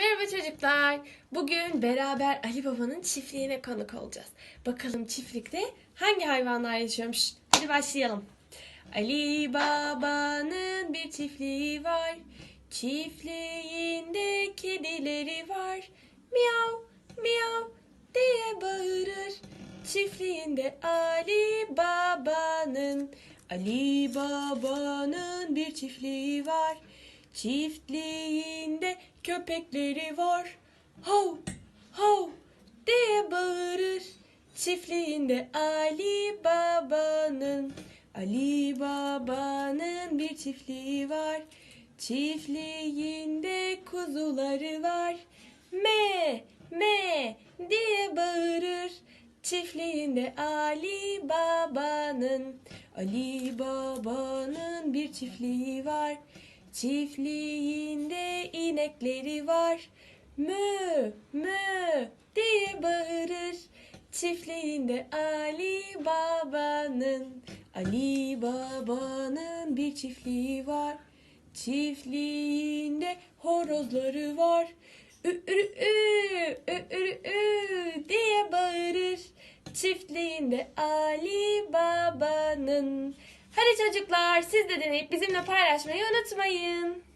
Merhaba çocuklar. Bugün beraber Ali Baba'nın çiftliğine konuk olacağız. Bakalım çiftlikte hangi hayvanlar yaşıyormuş. Hadi başlayalım. Ali Baba'nın bir çiftliği var. Çiftliğinde kedileri var. Miyav, miyav diye bağırır. Çiftliğinde Ali Baba'nın Ali Baba'nın bir çiftliği var. Çiftliğinde köpekleri var. Hav, hav diye bağırır. Çiftliğinde Ali Baba'nın Ali Baba'nın bir çiftliği var. Çiftliğinde kuzuları var. Me, me diye bağırır. Çiftliğinde Ali Baba'nın Ali Baba'nın bir çiftliği var. Çiftliğinde inekleri var. Mö, mö diye bağırır. Çiftliğinde Ali Baba'nın Ali Baba'nın bir çiftliği var. Çiftliğinde horozları var. Ü ü ü ü ü ü diye bağırır. Çiftliğinde Ali Baba'nın. Hadi çocuklar siz de deneyip bizimle paylaşmayı unutmayın.